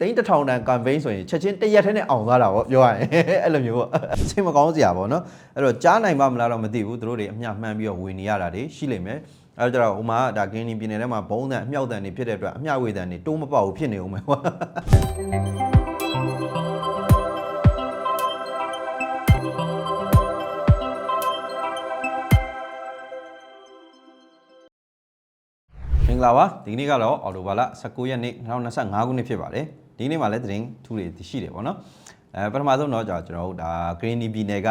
တိန်းတစ်ထောင်တန် campaign ဆိုရင်ချက်ချင်းတစ်ရက်ထဲနဲ့အောင်သွားတာပေါ့ပြောရရင်အဲ့လိုမျိုးပေါ့စိတ်မကောင်းစရာပေါ့နော်အဲ့တော့ကြားနိုင်ပါမလားတော့မသိဘူးသူတို့တွေအမျှမှန်းပြီးတော့ဝင်နေရတာတွေရှိလိမ့်မယ်အဲ့တော့ဟိုမှာဒါဂင်းနီပြည်နယ်ထဲမှာဘုံတန်အမြောက်တန်တွေဖြစ်တဲ့အတွက်အမျှဝေတန်တွေတိုးမပေါက်ဘူးဖြစ်နေအောင်မယ်ပေါ့မင်္ဂလာပါဒီနေ့ကတော့အော်တိုဘာလ19ရက်နေ့2025ခုနှစ်ဖြစ်ပါတယ် ဒီနေ့မှာလည်းသတင်းထူးတွေရှိတယ်ပေါ့နော်အဲပထမဆုံးတော့ကျွန်တော်တို့ဒါ Greeny ပြည်နယ်က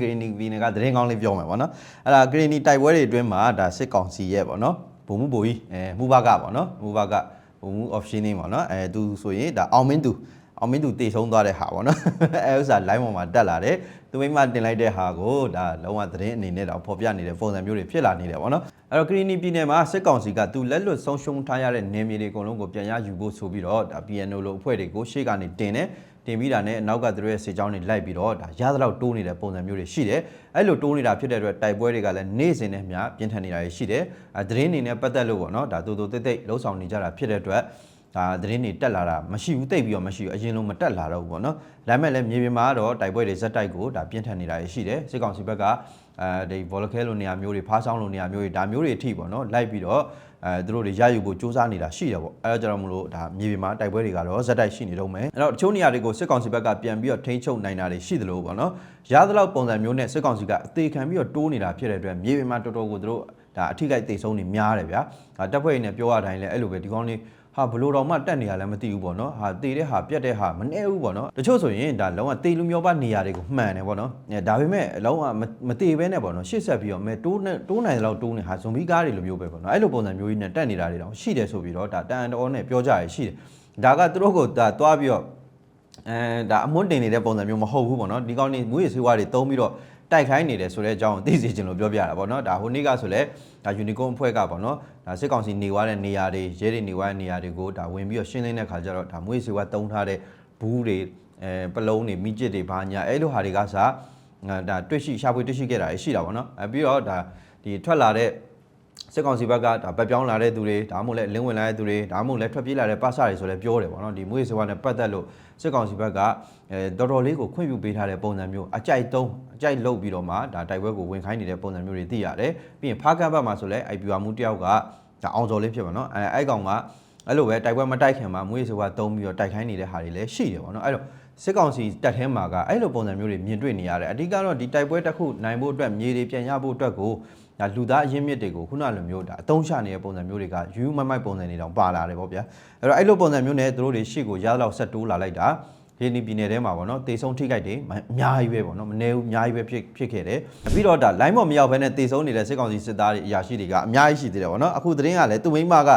Greeny ပြည်နယ်ကသတင်းကောင်းလေးပြောမယ်ပေါ့နော်အဲ့ဒါ Greeny တိုက်ပွဲတွေအတွင်းမှာဒါစစ်ကောင်စီရဲ့ပေါ့နော်ဘုံမှုဘိုကြီးအဲမူဘကပေါ့နော်မူဘကဘုံမှု option နေပေါ့နော်အဲသူဆိုရင်ဒါအောင်မင်းသူ အောင်မင်းသူတေဆုံးသွားတဲ့ဟာပေါ့နော်အဲဥစ္စာ line ပေါ်မှာတက်လာတယ်သူမိမတင်လိုက်တဲ့ဟာကိုဒါလုံးဝသတင်းအနေနဲ့တော့ဖော်ပြနေတဲ့ပုံစံမျိုးတွေဖြစ်လာနေတယ်ပေါ့နော်အဲ့တော့ကရီနီပြည်နယ်မှာစစ်ကောင်စီကသူလက်လွတ်ဆုံးရှုံးထားရတဲ့နေမြေတွေအကုန်လုံးကိုပြန်ရယူဖို့ဆိုပြီးတော့ဒါ PNO လိုအဖွဲ့တွေကိုရှေ့ကနေတင်တယ်တင်ပြီးတာနဲ့အနောက်ကသူတို့ရဲ့စေချောင်းတွေလိုက်ပြီးတော့ဒါရသလောက်တိုးနေတဲ့ပုံစံမျိုးတွေရှိတယ်အဲ့လိုတိုးနေတာဖြစ်တဲ့အတွက်တိုက်ပွဲတွေကလည်းနေ့စဉ်နဲ့မျှပြင်းထန်နေတာရှိတယ်အဲသတင်းအနေနဲ့ပတ်သက်လို့ပေါ့နော်ဒါတူတူတိတ်တိတ်လှုပ်ဆောင်နေကြတာဖြစ်တဲ့အတွက် ဒါသတင်းတွေတက်လာတာမရှိဘူးတိတ်ပြီးတော့မရှိဘူးအရင်လုံးမတက်လာတော့ဘူးပေါ့နော်ဒါပေမဲ့လည်းမြေပြင်မှာကတော့တိုက်ပွဲတွေဇက်တိုက်ကိုဒါပြင်းထန်နေတာရှိတယ်စစ်ကောင်စီဘက်ကအဲဒီဗောလခဲလိုနေရာမျိုးတွေဖားဆောင်လိုနေရာမျိုးတွေဒါမျိုးတွေအထိပေါ့နော်လိုက်ပြီးတော့အဲသူတို့တွေရယူဖို့စူးစမ်းနေတာရှိတယ်ပေါ့အဲဒါကြောင့်မလို့ဒါမြေပြင်မှာတိုက်ပွဲတွေကတော့ဇက်တိုက်ရှိနေတော့မယ်အဲ့တော့တချို့နေရာတွေကိုစစ်ကောင်စီဘက်ကပြန်ပြီးတော့ထိန်းချုပ်နိုင်တာတွေရှိသလိုပေါ့နော်ရသလောက်ပုံစံမျိုးနဲ့စစ်ကောင်စီကအသေးခံပြီးတော့တိုးနေတာဖြစ်တဲ့အတွက်မြေပြင်မှာတော်တော်ကိုသူတို့ဒါအထိကိတိတ်ဆုံးနေများတယ်ဗျာဒါတပ်ဖွဲ့ရင်းနဲ့ပြောရတိုင်းလဲအဲ့လိုပဲဒီကောင်းလေး ဟာဘလို့တော်မှတက်နေရလဲမသိဘူးပေါ့နော်ဟာတေတဲ့ဟာပြက်တဲ့ဟာမနှဲဘူးပေါ့နော်တချို့ဆိုရင်ဒါလုံးဝတေလူမျိုးပါနေရာတွေကိုမှန်တယ်ပေါ့နော်အဲဒါပေမဲ့လုံးဝမတေဘဲနဲ့ပေါ့နော်ရှေ့ဆက်ပြီးတော့မဲတိုးနဲ့တိုးနိုင်တဲ့လောက်တိုးနေဟာဇွန်ဘီကားတွေလိုမျိုးပဲပေါ့နော်အဲ့လိုပုံစံမျိုးကြီးနဲ့တက်နေတာတွေတောင်ရှိတယ်ဆိုပြီးတော့ဒါတန်တော်နဲ့ပြောကြရရှိတယ်ဒါကသူတို့ကဒါသွားပြီးတော့အဲဒါအမွန်းတင်နေတဲ့ပုံစံမျိုးမဟုတ်ဘူးပေါ့နော်ဒီကောင်းနေမွေးရဆေးဝါးတွေတုံးပြီးတော့ တိုက်ခိုင်းနေတယ်ဆိုတဲ့အကြောင်းကိုသိစေချင်လို့ပြောပြတာပေါ့နော်ဒါဟိုနေ့ကဆိုလဲဒါ unicorn အဖွဲ့ကပေါ့နော်ဒါစစ်ကောင်စီနေသွားတဲ့နေရာတွေရဲတွေနေသွားတဲ့နေရာတွေကိုဒါဝင်ပြီးတော့ရှင်းလင်းတဲ့ခါကျတော့ဒါမွေးစေဝါတုံးထားတဲ့ဘူးတွေအဲပလုံးတွေမိကျစ်တွေဘာညာအဲ့လိုဟာတွေကစားဒါတွေ့ရှိရှာဖွေတွေ့ရှိခဲ့တာရှိတာပေါ့နော်အဲပြီးတော့ဒါဒီထွက်လာတဲ့ စစ်ကောင်စီဘက်ကဒါပတ်ပြောင်းလာတဲ့သူတွေဒါမှမဟုတ်လည်းလင်းဝင်လာတဲ့သူတွေဒါမှမဟုတ်လည်းထွက်ပြေးလာတဲ့ပတ်စတွေဆိုလည်းပြောတယ်ပေါ့နော်ဒီမွေးစေဝါနဲ့ပတ်သက်လို့စစ်ကောင်စီဘက်ကအဲတော်တော်လေးကိုခွင့်ပြုပေးထားတဲ့ပုံစံမျိုးအကြိုက်သုံးအကြိုက်လုပ်ပြီးတော့မှဒါတိုက်ပွဲကိုဝင်ခိုင်းနေတဲ့ပုံစံမျိုးတွေသိရတယ်ပြီးရင်ဖားကတ်ဘက်မှာဆိုလည်း IP ဝါမှုတယောက်ကဒါအောင်စော်လေးဖြစ်ပါနော်အဲအဲ့ကောင်ကအဲ့လိုပဲတိုက်ပွဲမတိုက်ခင်မှာမွေးစေဝါသုံးပြီးတော့တိုက်ခိုင်းနေတဲ့ဟာတွေလည်းရှိတယ်ပေါ့နော်အဲ့တော့စစ်ကောင်စီတက်ထဲမှာကအဲ့လိုပုံစံမျိုးတွေမြင်တွေ့နေရတယ်အဓိကတော့ဒီတိုက်ပွဲတစ်ခုနိုင်ဖို့အတွက်မြေတွေပြန်ရဖို့အတွက်ကိုဒါလူသားအရင်းမြစ်တွေကိုခုနလိုမျိုးဒါအသုံးချနေတဲ့ပုံစံမျိုးတွေကယူမမိုက်ပုံစံတွေတောင်ပါလာတယ်ပေါ့ဗျာအဲ့တော့အဲ့လိုပုံစံမျိုးနဲ့သူတို့တွေရှေ့ကိုရလောက်ဆက်တိုးလာလိုက်တာဒီနီပြည်နယ်ထဲမှာပေါ့နော်တေဆုံးထိခိုက်တွေအများကြီးပဲပေါ့နော်မနေဘူးအများကြီးပဲဖြစ်ဖြစ်ခဲ့တယ်ပြီးတော့ဒါ line ပေါ်မရောက်ဘဲနဲ့တေဆုံးနေတဲ့စစ်ကောင်စီစစ်သားတွေအရာရှိတွေကအများကြီးရှိသေးတယ်ပေါ့နော်အခုသတင်းကလည်းသူမိမက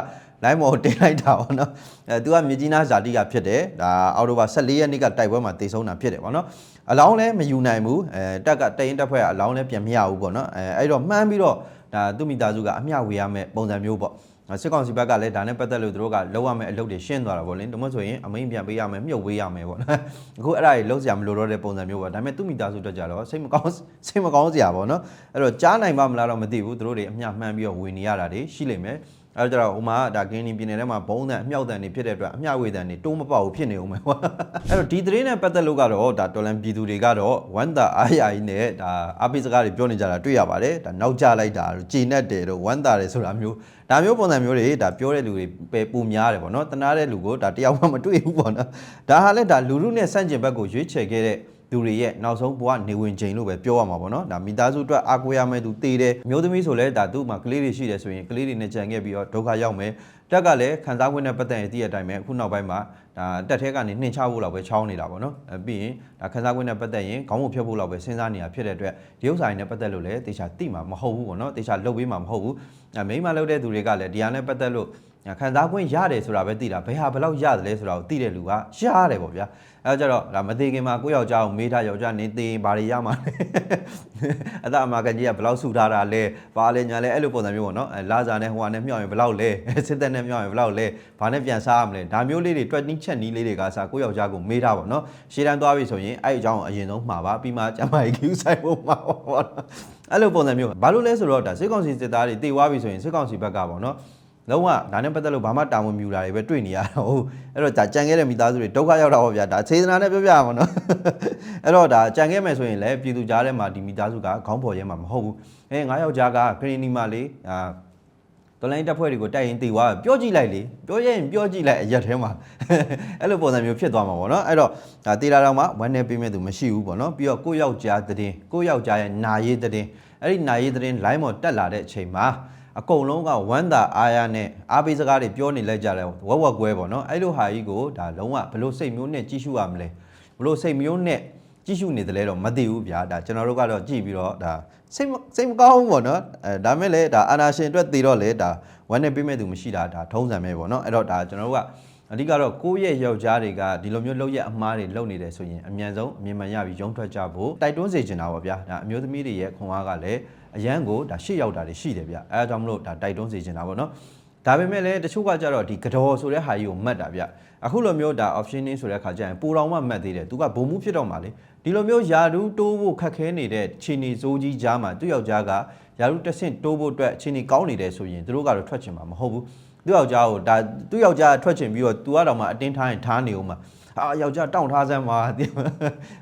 line ပေါ်တင်လိုက်တာပေါ့နော်အဲသူကမြကြီးနားဇာတိကဖြစ်တယ်ဒါအော်တိုဘာ14ရက်နေ့ကတိုက်ပွဲမှာတေဆုံးတာဖြစ်တယ်ပေါ့နော်အလောင်းလည်းမယူနိုင်ဘူးအဲတက်ကတရင်တက်ဖွဲ့ကအလောင်းလည်းပြန်မရဘူးပေါ့နော်အဲအဲ့တော့မှန်းပြီးတော့ဒါသူမိသားစုကအမျှဝေရမယ့်ပုံစံမျိုးပေါ့စစ်ကောင်စီဘက်ကလည်းဒါနဲ့ပတ်သက်လို့သူတို့ကလောက်ရမယ့်အလုပ်တွေရှင်းသွားတာပေါ့လေဒါမှမဟုတ်ဆိုရင်အမိန်ပြန်ပေးရမယ်မြုပ်ဝေးရမယ်ပေါ့နော်အခုအဲ့ဒါကြီးလုံးစရာမလိုတော့တဲ့ပုံစံမျိုးပေါ့ဒါပေမဲ့သူမိသားစုတက်ကြတော့စိတ်မကောင်းစိတ်မကောင်းစရာပေါ့နော်အဲ့တော့ကြားနိုင်ပါမလားတော့မသိဘူးသူတို့တွေအမျှမှန်းပြီးတော့ဝင်နေရတာတွေရှိလိမ့်မယ် အဲ့တော့ဟိုမှာဒါဂင်းနီပြည်နယ်ထဲမှာဘုံတန်အမြောက်တန်တွေဖြစ်တဲ့အတွက်အမျှဝေတန်တွေတိုးမပေါက်ဘူးဖြစ်နေဦးမယ်ပေါ့အဲ့တော့ဒီသတင်းနဲ့ပတ်သက်လို့ကတော့ဒါတော်လန်ပြည်သူတွေကတော့ဝမ်တာအားရကြီးနဲ့ဒါအပိစကားတွေပြောနေကြတာတွေ့ရပါတယ်ဒါနောက်ကျလိုက်တာဂျေနက်တယ်တို့ဝမ်တာတယ်ဆိုတာမျိုးဒါမျိုးပုံစံမျိုးတွေဒါပြောတဲ့လူတွေပဲပူများတယ်ပေါ့နော်တနာတဲ့လူကိုဒါတယောက်မှမတွေ့ဘူးပေါ့နော်ဒါဟာလည်းဒါလူလူနဲ့ဆန့်ကျင်ဘက်ကိုရွေးချယ်ခဲ့တဲ့ သူတွေရဲ့နောက်ဆုံးဘဝနေဝင်ချိန်လို့ပဲပြောရမှာပေါ့နော်ဒါမိသားစုအတွက်အားကိုးရမယ့်သူတည်တယ်မျိုးသမီးဆိုလဲဒါသူ့မှာကလေးတွေရှိတယ်ဆိုရင်ကလေးတွေနဲ့ကြံခဲ့ပြီးတော့ဒုက္ခရောက်မယ်တက်ကလည်းခံစား권နဲ့ပတ်သက်ရင်တည့်ရတိုင်းပဲအခုနောက်ပိုင်းမှာဒါတက်ထဲကနေနှင်ချဖို့လောက်ပဲချောင်းနေတာပေါ့နော်အဲပြီးရင်ဒါခံစား권နဲ့ပတ်သက်ရင်ခေါင်းမဖြတ်ဖို့လောက်ပဲစဉ်းစားနေတာဖြစ်တဲ့အတွက်ဒီဥစ္စာတွေနဲ့ပတ်သက်လို့လည်းတေချာတိမှာမဟုတ်ဘူးပေါ့နော်တေချာလှုပ်ပေးမှာမဟုတ်ဘူးအဲမိမလှုပ်တဲ့သူတွေကလည်းဒီဟာနဲ့ပတ်သက်လို့ ခံစား권ရတယ်ဆိုတာပဲသိတာဘယ်ဟာဘယ်လောက်ရတယ်လဲဆိုတာကိုသိတဲ့လူကရတယ်ပေါ့ဗျာအဲကြတော့ဒါမသေးခင်မှာကိုယောက်ျားကိုမေးထားယောက်ျားနေသေးရင်ဘာတွေရမှာလဲအသက်အမာကန်ကြီးကဘယ်လောက်ဆူထားတာလဲဘာလဲညာလဲအဲ့လိုပုံစံမျိုးပေါ့နော်အဲလာစာနဲ့ဟိုဟာနဲ့မြောက်ရင်ဘယ်လောက်လဲစစ်သက်နဲ့မြောက်ရင်ဘယ်လောက်လဲဘာနဲ့ပြန်စားရမလဲဒါမျိုးလေးတွေတွက်နီးချက်နီးလေးတွေကစားကိုယောက်ျားကိုမေးထားပါနော်ရှေ့တန်းသွားပြီဆိုရင်အဲ့အကြောင်းကိုအရင်ဆုံးမှာပါပြီးမှကျမကြီး queue ဆိုင်ဖို့မှာပေါ့အဲ့လိုပုံစံမျိုးဘာလို့လဲဆိုတော့ဒါစစ်ကောင်စီစစ်သားတွေတေသွားပြီဆိုရင်စစ်ကောင်စီဘက်ကပေါ့နော် လုံးဝဒါနဲ့ပတ်သက်လို့ဘာမှတာဝန်မယူတာတွေပဲတွေ့နေရတော့ဟုတ်အဲ့တော့ဒါကြံခဲ့တဲ့မိသားစုတွေဒုက္ခရောက်တာပေါ့ဗျာဒါစေတနာနဲ့ပြောပြရမှာနော်အဲ့တော့ဒါကြံခဲ့မယ်ဆိုရင်လည်းပြည်သူကြားထဲမှာဒီမိသားစုကခေါင်းပေါ်ရဲမှာမဟုတ်ဘူးအဲငါးယောက်ျားကခရီနီမာလေးအာတော်လိုင်းတက်ဖွဲ့တွေကိုတိုက်ရင်တီသွားပြောကြည့်လိုက်လေပြောရရင်ပြောကြည့်လိုက်အရက်ထဲမှာအဲ့လိုပုံစံမျိုးဖြစ်သွားမှာပေါ့နော်အဲ့တော့ဒါတေလာတော်မှာဝမ်းနေပေးမဲ့သူမရှိဘူးပေါ့နော်ပြီးတော့ကိုယ့်ယောက်ျားတဲ့ကိုယ့်ယောက်ျားရဲ့နာရေးတဲ့အဲ့ဒီနာရေးတဲ့ line ပေါ်တက်လာတဲ့အချိန်မှာ အကုန်လုံးကဝမ်းသာအားရနဲ့အားပေးစကားတွေပြောနေလိုက်ကြတယ်ဝက်ဝက်ကွဲပေါ့နော်အဲ့လိုဟာကြီးကိုဒါလုံးဝဘလို့စိတ်မျိုးနဲ့ကြီးစုရမလဲဘလို့စိတ်မျိုးနဲ့ကြည့်ရှုနေတယ်လဲတော့မသိဘူးဗျာဒါကျွန်တော်တို့ကတော့ကြည့်ပြီးတော့ဒါစိတ်မစိတ်မကောင်းဘူးပေါ့နော်အဲဒါမဲ့လည်းဒါအာနာရှင်အတွက်တည်တော့လေဒါဝမ်းနဲ့ပြည့်မဲ့သူမရှိတာဒါထုံးစံပဲပေါ့နော်အဲ့တော့ဒါကျွန်တော်တို့က အဓိကတော့ကိုယ့်ရဲ့ယောက်ျားတွေကဒီလိုမျိုးလောက်ရအမားတွေလုပ်နေတယ်ဆိုရင်အမြန်ဆုံးအမြင်မှန်ရပြီးရုံထွက်ကြဖို့တိုက်တွန်းစေချင်တာပေါ့ဗျာဒါအမျိုးသမီးတွေရဲ့ခွန်အားကလည်းအရန်ကိုဒါရှေ့ရောက်တာတွေရှိတယ်ဗျအဲဒါကြောင့်မလို့ဒါတိုက်တွန်းစေချင်တာပေါ့နော်ဒါပေမဲ့လည်းတချို့ကကြတော့ဒီကတော်ဆိုတဲ့ဟာကြီးကိုမှတ်တာဗျအခုလိုမျိုးဒါ optioning ဆိုတဲ့ခါကျရင်ပူတော်မှမှတ်သေးတယ်သူကဘုံမှုဖြစ်တော့မှာလေဒီလိုမျိုးယာဒူးတိုးဖို့ခက်ခဲနေတဲ့ခြေနေစိုးကြီးကြားမှာသူ့ယောက်ျားကယာဒူးတက်ဆင့်တိုးဖို့အတွက်ခြေနေကောင်းနေတယ်ဆိုရင်သူတို့ကတော့ထွက်ချင်မှာမဟုတ်ဘူး သူ့ယောက်ျားကိုဒါသူ့ယောက်ျားထွက်ချင်ပြီးတော့ तू ကတော့မှအတင်းထားရင်ထားနေအောင်မှာအာယောက်ျားတောင့်ထားစမ်းပါတိ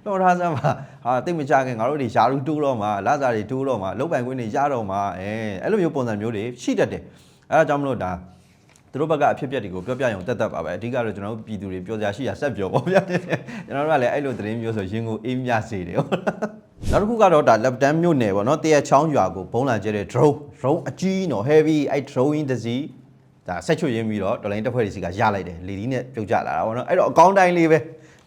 တောင့်ထားစမ်းပါဟာတိတ်မကြခင်ငါတို့တွေယာဒူးတိုးတော့မှာလာစားတွေတိုးတော့မှာလုတ်ပိုင်ခွင့်တွေရတော့မှာအဲအဲ့လိုမျိုးပုံစံမျိုးတွေရှိတတ်တယ်အဲဒါကြောင့်မလို့ဒါသူတို့ဘက်ကအဖြစ်အပျက်တွေကိုပြောပြရုံတက်တက်ပါပဲအဓိကတော့ကျွန်တော်တို့ပြည်သူတွေပြောစရာရှိတာဆက်ပြောပေါ့ဗျာကျွန်တော်တို့ကလည်းအဲ့လိုသတင်းမျိုးဆိုရင်ကိုအေးမြစေတယ်ဟုတ်နောက်တစ်ခုကတော့ဒါ left hand မြို့နယ်ပေါ့နော်တရချောင်းရွာကိုဘုံလာကျတဲ့ drone drone အကြီးနော် heavy အဲ့ drone တစ်စီး ဒါဆက်ချွတ်ရင်းပြီးတော့တော်လိုင်းတက်ဖွဲ့တွေစီကရလိုက်တယ်လေဒီနဲ့ပြုတ်ကျလာတာပေါ့နော်အဲ့တော့အကောင့်တိုင်းလေးပဲ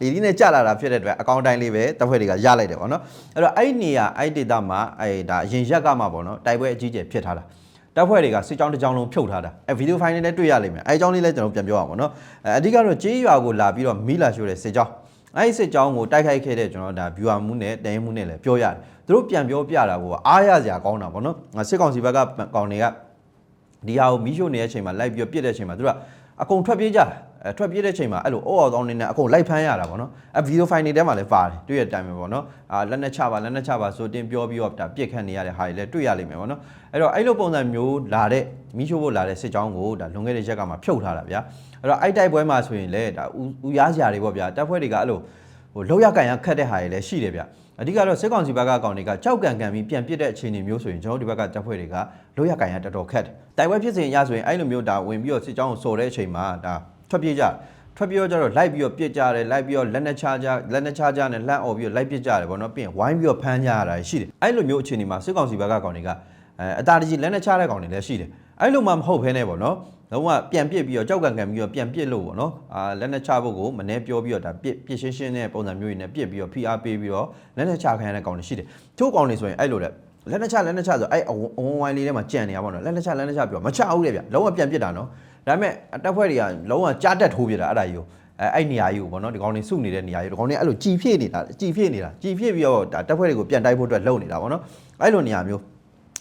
လေဒီနဲ့ကျလာတာဖြစ်တဲ့အတွက်အကောင့်တိုင်းလေးပဲတက်ဖွဲ့တွေကရလိုက်တယ်ပေါ့နော်အဲ့တော့အဲ့နေရာအဲ့ဒေတာမှာအဲ့ဒါအရင်ရက်ကမှပေါ့နော်တိုက်ပွဲအကြီးကျယ်ဖြစ်ထားတာတပ်ဖွဲ့တွေကစစ်ကြောင်းတစ်ကြောင်းလုံးဖြုတ်ထားတာအဲဗီဒီယိုဖိုင်လေးလည်းတွေ့ရလိမ့်မယ်အဲအကြောင်းလေးလည်းကျွန်တော်ပြန်ပြောအောင်ပေါ့နော်အဲအဓိကတော့ကြေးရွာကိုလာပြီးတော့မီလာရှိုးတဲ့စစ်ကြောင်းအဲဒီစစ်ကြောင်းကိုတိုက်ခိုက်ခဲ့တဲ့ကျွန်တော်ဒါ viewer မှုနဲ့တရင်မှုနဲ့လည်းပြောရတယ်သူတို့ပြန်ပြောပြတာကိုအားရစရာကောင်းတာပေါ့နော်စစ်ကောင်စီဘက်ကကောင်တွေက ဒီဟာကိုမီးရှို့နေတဲ့အချိန်မှာလိုက်ပြီးတော့ပြစ်တဲ့အချိန်မှာသူတို့ကအကုန်ထွက်ပြေးကြတာအဲထွက်ပြေးတဲ့အချိန်မှာအဲ့လိုအော်အော်တောင်းနေနဲ့အကုန်လိုက်ဖမ်းရတာပေါ့နော်အဲဗီဒီယိုဖိုင်တွေထဲမှာလည်းပါတယ်တွေ့ရတဲ့အတိုင်းပဲပေါ့နော်အာလက်နဲ့ချပါလက်နဲ့ချပါဆိုတင်ပြောပြီးတော့ဒါပြစ်ခတ်နေရတဲ့ဟာတွေလည်းတွေ့ရလိမ့်မယ်ပေါ့နော်အဲ့တော့အဲ့လိုပုံစံမျိုးလာတဲ့မီးရှို့ဖို့လာတဲ့စစ်ကြောင်းကိုဒါလွန်ခဲ့တဲ့ရက်ကမှဖြုတ်ထားတာဗျာအဲ့တော့အဲ့တိုက်ပွဲမှာဆိုရင်လည်းဒါဦးရားစရာတွေပေါ့ဗျာတပ်ဖွဲ့တွေကအဲ့လိုဟိုလောက်ရကန်ရခတ်တဲ့ဟာတွေလည်းရှိတယ်ဗျ အဓိကတော့စစ်ကောင်စီဘက်ကအကောင်တွေကကြောက်ကန်ကန်ပြီးပြန်ပစ်တဲ့အခြေအနေမျိုးဆိုရင်ကျွန်တော်တို့ဒီဘက်ကတပ်ဖွဲ့တွေကလောက်ရကန်ရတော်တော်ခက်တယ်တိုက်ပွဲဖြစ်စဉ်ရဆိုရင်အဲ့လိုမျိုးဒါဝင်ပြီးတော့စစ်ကြောင်းကိုစော်တဲ့အချိန်မှာဒါထွက်ပြေးကြထွက်ပြေးတော့ကျတော့လိုက်ပြီးတော့ပြစ်ကြတယ်လိုက်ပြီးတော့လက်နဲ့ချကြလက်နဲ့ချကြနဲ့လှမ်းអော်ပြီးတော့လိုက်ပြစ်ကြတယ်ဗောနော်ပြီးရင်ဝိုင်းပြီးတော့ဖမ်းကြရတာရှိတယ်အဲ့လိုမျိုးအခြေအနေမှာစစ်ကောင်စီဘက်ကကောင်တွေကအဲအတားတကြီးလက်နဲ့ချတဲ့ကောင်တွေလည်းရှိတယ်အဲ့လိုမှမဟုတ်ဖ ೇನೆ ဗောနော် လုံးဝပြန်ပြစ်ပြီးတော့ကြောက်ကန်ကန်ပြီးတော့ပြန်ပြစ်လို့ပေါ့နော်အာလက်နဲ့ချဖို့ကိုမနှဲပြောပြီးတော့ဒါပြစ်ပြစ်ရှင်းရှင်းတဲ့ပုံစံမျိုးတွေနဲ့ပြစ်ပြီးတော့ဖိအားပေးပြီးတော့လက်နဲ့ချခံရတဲ့ကောင်တွေရှိတယ်ချို့ကောင်တွေဆိုရင်အဲ့လိုတဲ့လက်နဲ့ချလက်နဲ့ချဆိုအဲ့အဝဝိုင်းလေးထဲမှာကြံနေရပါတော့လက်နဲ့ချလက်နဲ့ချပြောမချဘူးလေဗျလုံးဝပြန်ပြစ်တာနော်ဒါပေမဲ့တက်ဖွဲ့တွေကလုံးဝကြားတက်ထိုးပြတာအဲ့ဒါကြီးကိုအဲအဲ့နေရာကြီးကိုပေါ့နော်ဒီကောင်တွေစုနေတဲ့နေရာကြီးဒီကောင်တွေအဲ့လိုကြည်ဖြည့်နေတာကြည်ဖြည့်နေတာကြည်ဖြည့်ပြီးတော့ဒါတက်ဖွဲ့တွေကိုပြန်တိုက်ဖို့အတွက်လုပ်နေတာပေါ့နော်အဲ့လိုနေရာမျိုး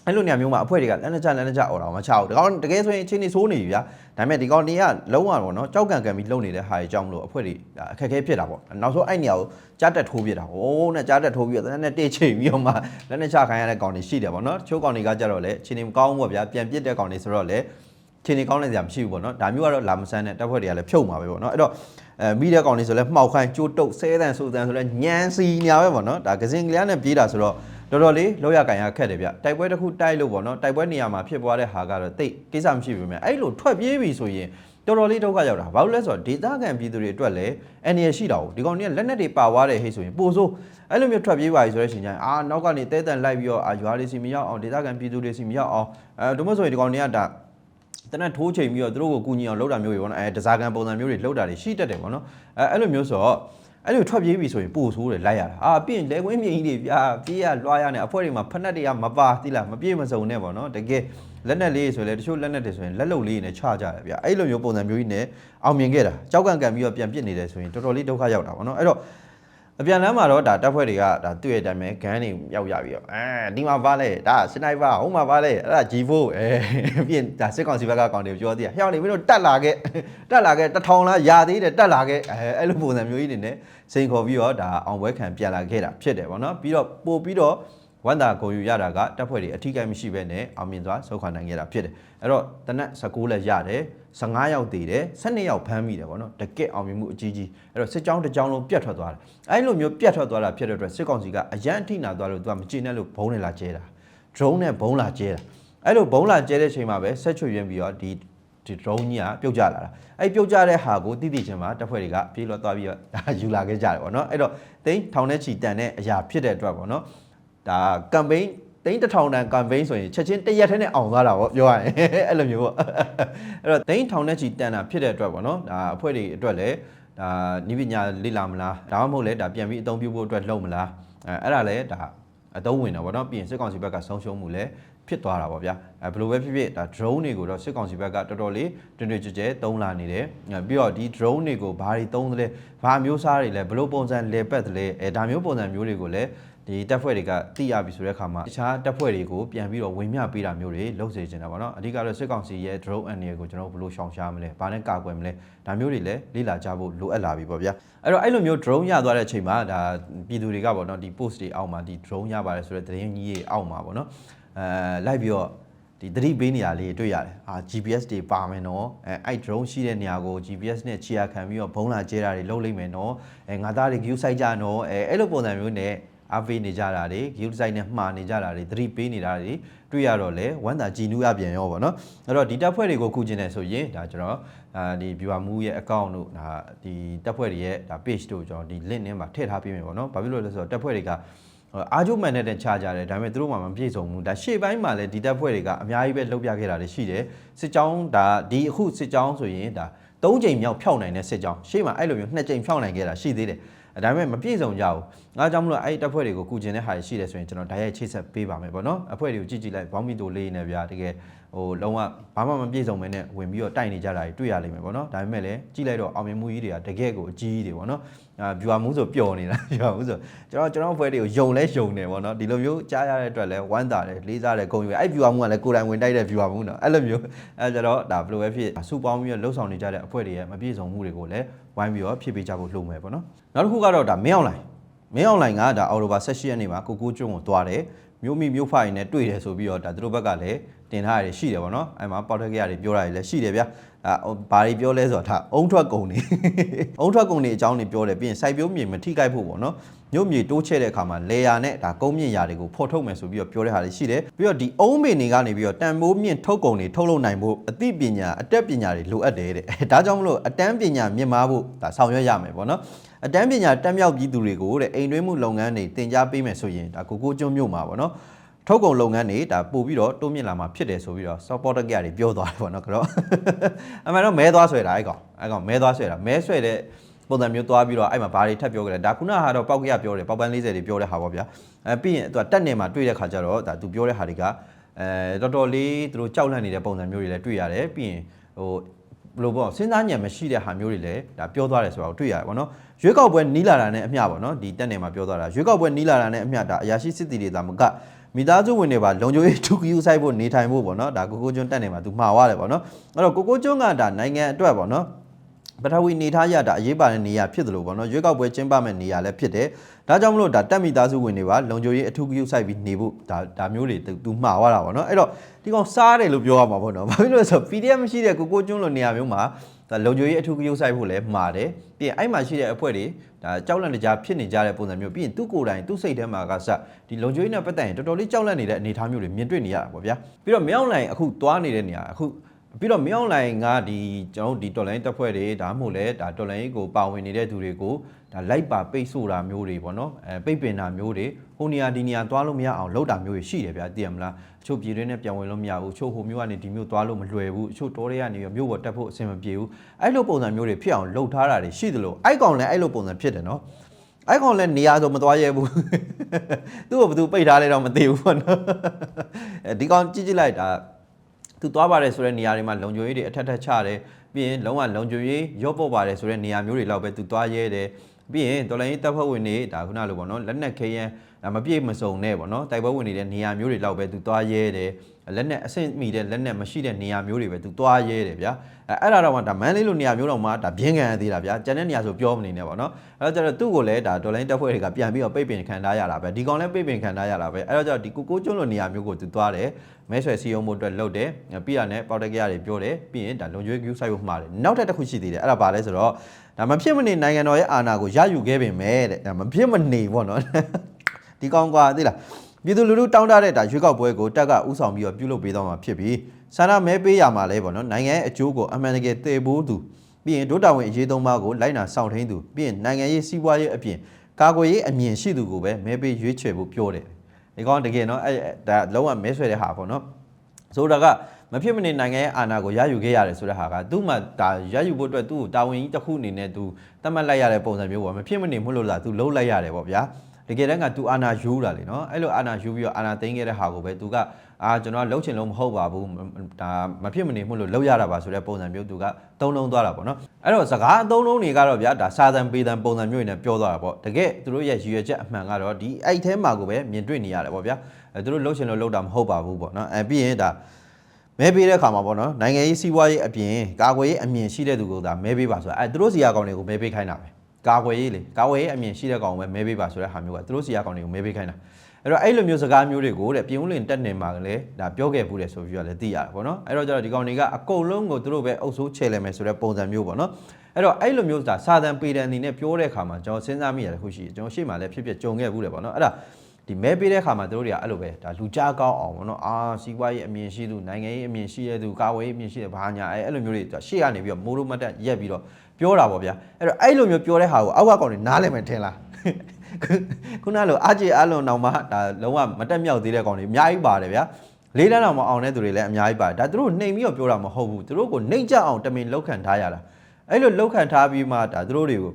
အဲ့လိုနေရာမျိုးမှာအဖွဲ့တွေကလက်နဲ့ချလက်နဲ့ချអော်တာမချဘူးဒီကောင်တကယ်ဆိုရင်အချင်းနေဆိုးနေပြီဗျာဒါပေမဲ့ဒီကောင်တွေကလုံးဝပေါ့နော်ကြောက်ကန်ကန်ပြီးလုံနေတဲ့ဟာကြီးကြောင့်မလို့အဖွဲ့တွေအခက်အခဲဖြစ်တာပေါ့နောက်ဆုံးအဲ့နေရာကိုကြားတက်ထိုးပြတာဟိုးနဲ့ကြားတက်ထိုးပြီးတော့လက်နဲ့တေးချိန်ပြီးတော့မှလက်နဲ့ချခိုင်းရတဲ့ကောင်တွေရှိတယ်ပေါ့နော်ချိုးကောင်တွေကကြတော့လေချင်းနေမကောင်းဘူးပေါ့ဗျာပြန်ပြစ်တဲ့ကောင်တွေဆိုတော့လေချင်းနေကောင်းတဲ့စရာမရှိဘူးပေါ့နော်ဒါမျိုးကတော့လာမဆန်းတဲ့တပ်ဖွဲ့တွေကလည်းဖြုတ်မှာပဲပေါ့နော်အဲ့တော့အဲမိတဲ့ကောင်တွေဆိုလဲမှောက်ခိုင်းကြိုးတုပ်ဆဲတန်ဆူတန်ဆိုလဲညန်းစီညာပဲပေါ့နော်ဒါကစင်ကလေးနဲ့ပြေးတာဆိုတော့ တော်တော်လေးလောက်ရကန်ရခက်တယ်ဗျတိုက်ပွဲတစ်ခုတိုက်လို့ပေါ့နော်တိုက်ပွဲနေရာမှာဖြစ်ပွားတဲ့ဟာကတော့တိတ်ကိစ္စမရှိဘူးမြဲအဲ့လိုထွက်ပြေးပြီဆိုရင်တော်တော်လေးဒုက္ခရောက်တာဘာလို့လဲဆိုတော့ဒေသခံပြည်သူတွေအတွက်လည်းအန္တရာယ်ရှိတာ ਉ ဒီကောင်တွေကလက်နက်တွေပါသွားတယ်ဟဲ့ဆိုရင်ပို့ဆိုးအဲ့လိုမျိုးထွက်ပြေးပါပြီဆိုတဲ့ချိန်ကျရင်အာနောက်ကနေတဲတန်လိုက်ပြီးတော့အာရွာလေးစီမရောက်အောင်ဒေသခံပြည်သူတွေစီမရောက်အောင်အဲတို့မဆိုရင်ဒီကောင်တွေကဒါတနက်ထိုးချိန်ပြီးတော့သူတို့ကိုကူညီအောင်လုပ်တာမျိုးတွေပေါ့နော်အဲဒဇာကန်ပုံစံမျိုးတွေလုပ်တာတွေရှိတတ်တယ်ပေါ့နော်အဲအဲ့လိုမျိုးဆိုတော့ အဲ့လိုထွက်ပြေးပြီဆိုရင်ပို့ဆိုးတယ်လိုက်ရတာအာပြီးရင်လက်ကွင်းမြင်ကြီးတွေပြာပြေးရလွှားရနေအဖွဲတွေမှာဖက်နှက်တွေကမပါတိလားမပြေးမစုံနဲ့ပေါ့နော်တကယ်လက်နက်လေးဆိုရင်လည်းတချို့လက်နက်တွေဆိုရင်လက်လုံလေးနဲ့ချကြတယ်ဗျာအဲ့လိုမျိုးပုံစံမျိုးကြီးနဲ့အောင်မြင်ခဲ့တာကြောက်ကန်ကန်ပြီးတော့ပြန်ပစ်နေတယ်ဆိုရင်တော်တော်လေးဒုက္ခရောက်တာပေါ့နော်အဲ့တော့ အပြန်လမ်းမှာတော့ဒါတပ်ဖွဲ့တွေကဒါတွေ့ရတဲ့အတိုင်းပဲဂန်းတွေရောက်ရပြီးတော့အဲဒီမှာပါလဲဒါစနိုက်ပါဟိုမှာပါလဲအဲ့ဒါ G4 အဲပြင်ဒါစစ်ကောင်စီဘက်ကကောင်တွေပြောသေးတယ်ဟျောင်းနေမင်းတို့တက်လာခဲ့တက်လာခဲ့တထောင်လားရာသေးတယ်တက်လာခဲ့အဲအဲ့လိုပုံစံမျိုးကြီးတွေနဲ့စိန်ခေါ်ပြီးတော့ဒါအောင်ပွဲခံပြန်လာခဲ့တာဖြစ်တယ်ပေါ့နော်ပြီးတော့ပို့ပြီးတော့ဝဝန်တာဂုံယူရတာကတပ်ဖွဲ့တွေအထီးကိမရှိဘဲနဲ့အောင်မြင်စွာဆုတ်ခွာနိုင်ခဲ့တာဖြစ်တယ်အဲ့တော့တနက်16လက်ရတယ် 15ရောက်တည်တယ်12ရောက်ဖမ်းမိတယ်ဗောနော်တကက်အောင်မြင်မှုအကြီးကြီးအဲ့တော့စစ်ကြောင်းတစ်ကြောင်းလုံးပြတ်ထွက်သွားတယ်အဲ့လိုမျိုးပြတ်ထွက်သွားတာဖြစ်တဲ့အတွက်စစ်ကောင်စီကအရန်အထိနာသွားလို့သူကမကြည့်နဲ့လို့ဘုံနေလာကျဲတာ drone နဲ့ဘုံလာကျဲတာအဲ့လိုဘုံလာကျဲတဲ့ချိန်မှာပဲဆက်ချွေရင်းပြီးတော့ဒီဒီ drone ကြီးကပြုတ်ကျလာတာအဲ့ပြုတ်ကျတဲ့ဟာကိုတိတိချင်းမှာတပ်ဖွဲ့တွေကပြေးလွှတ်သွားပြီးတော့ဒါယူလာခဲ့ကြတယ်ဗောနော်အဲ့တော့တိန်းထောင်ထဲချီတန်တဲ့အရာဖြစ်တဲ့အတွက်ဗောနော်ဒါ campaign တိန်းတစ်ထောင်တန် campaign ဆိုရင်ချက်ချင်းတစ်ရက်ထဲနဲ့အောင်သွားတာဗောပြောရရင်အဲ့လိုမျိုးဗောအဲ့တော့တိန်းထောင်ထဲချီတန်တာဖြစ်တဲ့အတွက်ဗောနော်ဒါအဖွဲ့တွေအတွက်လည်းဒါနိပညာလေ့လာမလားဒါမှမဟုတ်လည်းဒါပြန်ပြီးအသုံးပြုဖို့အတွက်လုပ်မလားအဲအဲ့ဒါလည်းဒါအသုံးဝင်တာဗောနော်ပြီးရင်စစ်ကောင်စီဘက်ကဆုံးရှုံးမှုလည်းဖြစ်သွားတာဗောဗျာအဲဘယ်လိုပဲဖြစ်ဖြစ်ဒါ drone တွေကိုတော့စစ်ကောင်စီဘက်ကတော်တော်လေးတွင်တွင်ကြဲကြဲသုံးလာနေတယ်အဲပြီးတော့ဒီ drone တွေကိုဘာတွေသုံးသလဲဘာမျိုးစားတွေလဲဘယ်လိုပုံစံလဲပတ်သလဲအဲဒါမျိုးပုံစံမျိုးတွေကိုလည်း ဒီတပ်ဖွဲ့တွေကသိရပြီဆိုတဲ့အခါမှာတခြားတပ်ဖွဲ့တွေကိုပြန်ပြီးတော့ဝင်မြပေးတာမျိုးတွေလုပ်စေချင်တာဗောနော်အဓိကတော့စစ်ကောင်စီရဲ့ drone အန်တွေကိုကျွန်တော်တို့ဘယ်လိုရှောင်ရှားမလဲဘာနဲ့ကာကွယ်မလဲဒါမျိုးတွေလည်းလေ့လာကြဖို့လိုအပ်လာပြီဗောဗျာအဲ့တော့အဲ့လိုမျိုး drone ရသွားတဲ့အချိန်မှာဒါပြည်သူတွေကဗောနော်ဒီ post တွေအောက်မှာဒီ drone ရပါတယ်ဆိုတဲ့သတင်းကြီးတွေအောက်မှာဗောနော်အဲလိုက်ပြီးတော့ဒီသတိပေးနေရလေးတွေ့ရတယ်အာ GPS တွေပါမယ်နော်အဲအဲ့ drone ရှိတဲ့နေရာကို GPS နဲ့ခြေရခံပြီးတော့ဘုံလာကျဲတာတွေလုပ်လိုက်မယ်နော်အဲငါသားတွေ view site ကြနော်အဲအဲ့လိုပုံစံမျိုးနဲ့ အားပေးနေကြတာတွေ view site နဲ့မှားနေကြတာတွေသတိပေးနေတာတွေတွေ့ရတော့လေဝမ်းသာကြည်နူးရပြန်ရောဗောနော်အဲ့တော့ဒီတပ်ဖွဲ့တွေကိုခုကျင်နေဆိုရင်ဒါကျွန်တော်အာဒီ viewer move ရဲ့ account တို့ဒါဒီတပ်ဖွဲ့တွေရဲ့ဒါ page တို့ကျွန်တော်ဒီ link နဲ့မှာထည့်ထားပေးမယ်ဗောနော်ဘာဖြစ်လို့လဲဆိုတော့တပ်ဖွဲ့တွေကအာဂျုမန်နဲ့တခြားကြတယ်ဒါပေမဲ့သူတို့မှမပြည့်စုံဘူးဒါရှေ့ပိုင်းမှာလည်းဒီတပ်ဖွဲ့တွေကအများကြီးပဲလှုပ်ပြခဲ့တာတွေရှိတယ်စစ်ကြောင်းဒါဒီအခုစစ်ကြောင်းဆိုရင်ဒါ၃ချိန်မြောက်ဖြောက်နိုင်တဲ့စစ်ကြောင်းရှေ့မှာအဲ့လိုမျိုးနှစ်ချိန်ဖြောက်နိုင်ခဲ့တာရှိသေးတယ် ဒါပေမဲ့မပြည့်စုံကြဘူးငါကြောင့်မလို့အဲ့ဒီတပ်ဖွဲ့တွေကိုကုကျင်တဲ့ဟာရှိတယ်ဆိုရင်ကျွန်တော်ဓာတ်ရိုက်ချိတ်ဆက်ပေးပါမယ်ပေါ့နော်အဖွဲ့တွေကိုကြည့်ကြည့်လိုက်ဘောင်းမီတိုလေးနေဗျာတကယ် ဟိုလုံးဝဘာမှမပြည့်စုံမဲနဲ့ဝင်ပြီးတော့တိုက်နေကြတာတွေတွေ့ရလိမ့်မယ်ပေါ့နော်ဒါပေမဲ့လည်းကြည့်လိုက်တော့အောင်မြင်မှုကြီးတွေကတကယ်ကိုအကြီးကြီးတွေပေါ့နော်အာ viewer မှုဆိုပျော်နေတာ viewer မှုဆိုကျွန်တော်ကျွန်တော်အဖွဲ့တွေကိုယုံလဲယုံတယ်ပေါ့နော်ဒီလိုမျိုးကြားရတဲ့အတွက်လည်းဝမ်းသာတယ်လေးစားတယ်ဂုဏ်ယူတယ်အဲ့ viewer မှုကလည်းကိုယ်တိုင်ဝင်တိုက်တဲ့ viewer မှုနော်အဲ့လိုမျိုးအဲ့ကြတော့ဒါဘယ်လိုပဲဖြစ်စူပေါင်းပြီးတော့လှုပ်ဆောင်နေကြတဲ့အဖွဲ့တွေရဲ့မပြည့်စုံမှုတွေကိုလည်းဝိုင်းပြီးတော့ဖြည့်ပေးကြဖို့လုပ်မယ်ပေါ့နော်နောက်တစ်ခုကတော့ဒါမင်းအောင်လိုင်းမင်းအောင်လိုင်းကဒါအော်တိုဘာ16ရက်နေ့မှာကိုကိုကျွန်းကိုသွားတယ်မြို့မိမြို့ဖိုင်နဲ့တွေ့တယ်ဆိုပြီးတော့ဒါသူတို့ဘက်ကလည်း တင်ထားရတယ်ရှိတယ်ဗောနော်အဲ့မှာပေါက်ထက်ကြရတယ်ပြောတာတွေလည်းရှိတယ်ဗျာအဲဘာတွေပြောလဲဆိုတော့ဒါအုံထွက်ကုန်နေအုံထွက်ကုန်နေအကြောင်းတွေပြောတယ်ပြီးရင်စိုက်ပျိုးမြေမထိခိုက်ဖို့ဗောနော်မြို့မြေတိုးချဲ့တဲ့အခါမှာလေယာနဲ့ဒါကုန်းမြင့်ယာတွေကိုဖော်ထုတ်မယ်ဆိုပြီးတော့ပြောတဲ့ဟာတွေရှိတယ်ပြီးတော့ဒီအုံးမေတွေကနေပြီးတော့တန်မိုးမြင့်ထုတ်ကုန်တွေထုတ်လုပ်နိုင်ဖို့အသိပညာအတက်ပညာတွေလိုအပ်တယ်တဲ့ဒါကြောင့်မလို့အတန်းပညာမြင့်မားဖို့ဒါဆောင်ရွက်ရမယ်ဗောနော်အတန်းပညာတက်မြောက်ပြီးသူတွေကိုတဲ့အိမ်တွင်းမှုလုပ်ငန်းတွေတင် जा ပေးမယ်ဆိုရင်ဒါကိုကိုကျွန်းမြို့မှာပေါ့နော် ထုတ်ကုန်လုပ်ငန်းတွေဒါပို့ပြီးတော့တိုးမြင့်လာမှာဖြစ်တယ်ဆိုပြီးတော့ support ကြတွေပြောသွားတယ်ပေါ့နော်ကတော့အမှန်တော့မဲသွားဆွဲတာအဲ့ကောင်အဲ့ကောင်မဲသွားဆွဲတာမဲဆွဲတဲ့ပုံစံမျိုးသွားပြီးတော့အဲ့မှာဘာတွေထပ်ပြောကြလဲဒါခုနဟာတော့ပောက်ကရပြောတယ်ပောက်ပန်း40တွေပြောတဲ့ဟာပေါ့ဗျာအဲပြီးရင်သူကတက်နေမှာတွေ့တဲ့ခါကျတော့ဒါသူပြောတဲ့ဟာတွေကအဲတော်တော်လေးသူတို့ကြောက်လန့်နေတဲ့ပုံစံမျိုးတွေလည်းတွေ့ရတယ်ပြီးရင်ဟိုဘယ်လိုပေါ့စဉ်းစားဉာဏ်မရှိတဲ့ဟာမျိုးတွေလည်းဒါပြောသွားတယ်ဆိုတာကိုတွေ့ရတယ်ပေါ့နော်ရွေးကောက်ပွဲနီးလာတာနဲ့အမျှပေါ့နော်ဒီတက်နေမှာပြောသွားတာရွေးကောက်ပွဲနီးလာတာနဲ့အမျှဒါအရာရှိစစ်တီတွေသာမက မိသားစုဝင်တွေပါလုံခြုံရေးထူးကူဆိုင်ဖို့နေထိုင်ဖို့ပေါ့နော်ဒါကိုကိုကျွန်းတက်နေမှာသူမှားသွားတယ်ပေါ့နော်အဲ့တော့ကိုကိုကျွန်းကဒါနိုင်ငံအတွက်ပေါ့နော်ပထဝီနေထားရတာအရေးပါတဲ့နေရာဖြစ်တယ်လို့ပေါ့နော်ရွေးကောက်ပွဲကျင်းပမဲ့နေရာလည်းဖြစ်တယ်ဒါကြောင့်မလို့ဒါတက်မိသားစုဝင်တွေပါလုံခြုံရေးအထူးပြုဆိုင်ပြီးနေဖို့ဒါဒါမျိုးတွေသူမှားသွားတာပေါ့နော်အဲ့တော့ဒီကောင်စားတယ်လို့ပြောရမှာပေါ့နော်ဘာဖြစ်လို့လဲဆိုတော့ PDF မရှိတဲ့ကိုကိုကျွန်းလိုနေရာမျိုးမှာ ဒါလုံခြုံရေးအထူးပြုဆိုင်ဖို့လည်းမှားတယ်ပြီးရင်အဲ့မှာရှိတဲ့အဖွဲ့တွေဒါကြောက်လန့်တကြားဖြစ်နေကြတဲ့ပုံစံမျိုးပြီးရင်သူ့ကိုယ်တိုင်သူ့စိတ်ထဲမှာကစဒီလုံခြုံရေးနဲ့ပတ်သက်ရင်တော်တော်လေးကြောက်လန့်နေတဲ့အနေအထားမျိုးတွေမြင်တွေ့နေရတာပေါ့ဗျာပြီးတော့မြောက်လိုင်အခုသွားနေတဲ့နေရာအခုပြီးတော့မြောင်းလိုင်ကဒီကျွန်တော်တို့ဒီတော်လိုင်းတက်ဖွဲ့တွေဒါမှမဟုတ်လဲဒါတော်လိုင်းကိုပါဝင်နေတဲ့သူတွေကိုဒါလိုက်ပါပိတ်ဆို့တာမျိုးတွေပေါ့နော်အဲပိတ်ပင်တာမျိုးတွေ ဟိုနေရာဒီနေရာသွားလို့မရအောင်လုပ်တာမျိုးတွေရှိတယ်ဗျာသိရမလားအချို့ပြည်တွင်းနဲ့ပြန်ဝင်လို့မရဘူးအချို့ဟိုမျိုးကနေဒီမျိုးသွားလို့မလွယ်ဘူးအချို့တောတွေကနေမြို့ပေါ်တက်ဖို့အဆင်မပြေဘူးအဲ့လိုပုံစံမျိုးတွေဖြစ်အောင်လုပ်ထားတာတွေရှိသလိုအိုက်ကောင်လည်းအဲ့လိုပုံစံဖြစ်တယ်နော်အိုက်ကောင်လည်းနေရာဆိုမသွားရဲဘူးသူ့ကိုဘယ်သူပိတ်ထားလဲတော့မသိဘူးပေါ့နော်အဲဒီကောင်ကြည့်ကြည့်လိုက်ဒါသူသွားပါတယ်ဆိုတဲ့နေရာတွေမှာလုံခြုံရေးတွေအထက်ထက်ချတယ်ပြီးရင်လုံးဝလုံခြုံရေးရော့ပေါ့ပါတယ်ဆိုတဲ့နေရာမျိုးတွေလောက်ပဲသူသွားရဲတယ်ပြီးရင်တော်လိုင်းရေးတပ်ဖွဲ့ဝင်တွေဒါခုနလိုပေါ့နော်လက်နက်ခဲယမ်းဒါ မပြည့်မစုံနဲ့ပေါ့နော်တိုက်ပွဲဝင်နေတဲ့နေရာမျိုးတွေလောက်ပဲသူသွားရဲတယ်လက်နက်အဆင့်မိတဲ့လက်နက်မရှိတဲ့နေရာမျိုးတွေပဲသူသွားရဲတယ်ဗျာအဲအဲ့ဒါတော့မှဒါမန်းလေးလိုနေရာမျိုးတော့မှဒါပြင်းကန်သေးတာဗျာကျန်တဲ့နေရာဆိုပြောမနေနဲ့ပေါ့နော်အဲ့တော့ကျတော့သူ့ကိုလည်းဒါတော်လိုင်းတပ်ဖွဲ့တွေကပြန်ပြီးတော့ပိတ်ပင်ခံထားရတာပဲဒီကောင်လည်းပိတ်ပင်ခံထားရတာပဲအဲ့တော့ကျတော့ဒီကိုကိုကျွန်းလိုနေရာမျိုးကိုသူသွားတယ်မဲဆွယ်စီယုံမှုအတွက်လုပ်တယ်ပြီးရနဲ့ပေါက်တက်ကရတွေပြောတယ်ပြီးရင်ဒါလုံကျွေးကျူးဆိုင်ဖို့မှားတယ်နောက်ထပ်တစ်ခုရှိသေးတယ်အဲ့ဒါဘာလဲဆိုတော့ဒါမဖြစ်မနေနိုင်ငံတော်ရဲ့အာဏာကိုရယူခဲ့ပင်မဲ့တဲ့ဒါမဖြစ်မနေပေါ့နော် ဒီကောင်ကွာသိလားပြည်သူလူထုတောင်းတတဲ့ဒါရွေးကောက်ပွဲကိုတက်ကဥဆောင်ပြီးတော့ပြုလုပ်ပေးတော့မှာဖြစ်ပြီးဆန္ဒမဲပေးရမှာလဲပေါ့နော်နိုင်ငံရဲ့အကျိုးကိုအမှန်တကယ်တည်ဖို့သူပြီးရင်ဒုတာဝန်အရေးသုံးပါးကိုလိုက်နာဆောင်ထိန်သူပြီးရင်နိုင်ငံရေးစီးပွားရေးအပြင်ကာကွယ်ရေးအမြင်ရှိသူကိုပဲမဲပေးရွေးချယ်ဖို့ပြောတယ်ဒီကောင်တကယ်နော်အဲ့ဒါလုံးဝမဲဆွဲတဲ့ဟာပေါ့နော်ဆိုတာကမဖြစ်မနေနိုင်ငံရဲ့အာဏာကိုရယူခဲ့ရတယ်ဆိုတဲ့ဟာကသူ့မှာဒါရယူဖို့အတွက်သူ့ကိုတာဝန်ကြီးတစ်ခုအနေနဲ့သူသတ်မှတ်လိုက်ရတဲ့ပုံစံမျိုးပေါ့မဖြစ်မနေမဟုတ်လို့လားသူလုံးလိုက်ရတယ်ပေါ့ဗျာ တကယ်တမ်းက तू အာနာယူတာလေနော်အဲ့လိုအာနာယူပြီးတော့အာနာသိမ်းခဲ့တဲ့ဟာကိုပဲ तू ကအာကျွန်တော်ကလှုပ်ချင်လို့မဟုတ်ပါဘူးဒါမဖြစ်မနေမှုလို့လှုပ်ရတာပါဆိုတဲ့ပုံစံမျိုး तू ကသုံးလုံးသွားတာပေါ့နော်အဲ့တော့စကားအသုံးလုံးတွေကတော့ဗျာဒါစာသံပေသံပုံစံမျိုးတွေနဲ့ပြောသွားတာပေါ့တကယ်သူတို့ရဲ့ရည်ရွယ်ချက်အမှန်ကတော့ဒီအဲ့ထဲမှာကိုပဲမြင်တွေ့နေရတယ်ပေါ့ဗျာအဲသူတို့လှုပ်ချင်လို့လှုပ်တာမဟုတ်ပါဘူးပေါ့နော်အဲပြီးရင်ဒါမဲပေးတဲ့အခါမှာပေါ့နော်နိုင်ငံရေးစီးပွားရေးအပြင်ကာကွယ်ရေးအမြင်ရှိတဲ့သူကဒါမဲပေးပါဆိုတာအဲသူတို့စီယာကောင်တွေကိုမဲပေးခိုင်းတာပဲ ကာကွယ်ရေးလေကာကွယ်ရေးအမြင်ရှိတဲ့ကောင်ပဲမဲပေးပါဆိုတဲ့ဟာမျိုးကသူတို့စီရကောင်တွေကိုမဲပေးခိုင်းတာအဲ့တော့အဲ့လိုမျိုးစကားမျိုးတွေကိုတဲ့ပြင်ဦးလင်တက်နေမှာကလည်းဒါပြောခဲ့ဘူးတယ်ဆိုပြီးတော့လည်းသိရတယ်ပေါ့နော်အဲ့တော့ကျတော့ဒီကောင်တွေကအကုန်လုံးကိုသူတို့ပဲအုပ်စိုးချဲလဲမယ်ဆိုတဲ့ပုံစံမျိုးပေါ့နော်အဲ့တော့အဲ့လိုမျိုးဒါစာတန်ပေတန်အနေနဲ့ပြောတဲ့အခါမှာကျွန်တော်စဉ်းစားမိရတဲ့ခုရှိတယ်ကျွန်တော်ရှေ့မှာလည်းဖြစ်ဖြစ်ကြုံခဲ့ဘူးတယ်ပေါ့နော်အဲ့ဒါဒီမဲပေးတဲ့အခါမှာသူတို့တွေကအဲ့လိုပဲဒါလူကြားကောင်းအောင်ပေါ့နော်အာစီးပွားရေးအမြင်ရှိသူနိုင်ငံရေးအမြင်ရှိတဲ့သူကာဝေးရေးအမြင်ရှိတဲ့ဘာညာအဲ့အဲ့လိုမျိုးတွေရှေ့ကနေပြီးတော့မိုးလို့မတ်တက်ရက်ပြီးတော့ ပြောတာပေါ့ဗျာအဲ့တော့အဲ့လိုမျိုးပြောတဲ့ဟာကိုအောက်ကကောင်တွေနားလည်မယ်ထင်လားခုနလိုအကြေအလုံးအောင်မှဒါလုံးဝမတက်မြောက်သေးတဲ့ကောင်တွေအများကြီးပါတယ်ဗျာလေးတန်းအောင်မအောင်တဲ့သူတွေလည်းအများကြီးပါတယ်ဒါသူတို့နှိမ်ပြီးတော့ပြောတာမဟုတ်ဘူးသူတို့ကိုနှိမ်ကြအောင်တမင်လောက်ခံထားရတာအဲ့လိုလောက်ခံထားပြီးမှဒါသူတို့တွေကို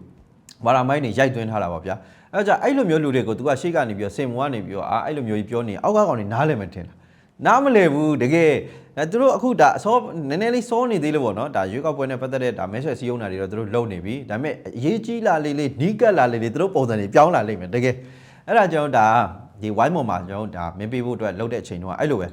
ဘာလာမိုင်းနေရိုက်သွင်းထားတာပါဗျာအဲ့ကြအဲ့လိုမျိုးလူတွေကို तू ကရှေ့ကနေပြီးတော့စင်မွားနေပြီးတော့အာအဲ့လိုမျိုးကြီးပြောနေအောက်ကကောင်တွေနားလည်မယ်ထင်လား နားမလည်ဘူးတကယ်အဲသူတို့အခုဒါအစောနည်းနည်းလေးစောနေသေးလို့ပေါ့နော်ဒါရွေးကောက်ပွဲနဲ့ပတ်သက်တဲ့ဒါမဲဆွယ်စီးရုံးတာတွေတော့သူတို့လုပ်နေပြီဒါပေမဲ့အရေးကြီးလာလေးလေးနီးကပ်လာလေးလေးသူတို့ပုံစံတွေပြောင်းလာလိမ့်မယ်တကယ်အဲ့ဒါကြောင့်ဒါဒီဝိုင်းပေါ်မှာကျွန်တော်ဒါမင်းပေးဖို့အတွက်လုပ်တဲ့အချိန်တော့အဲ့လိုပဲ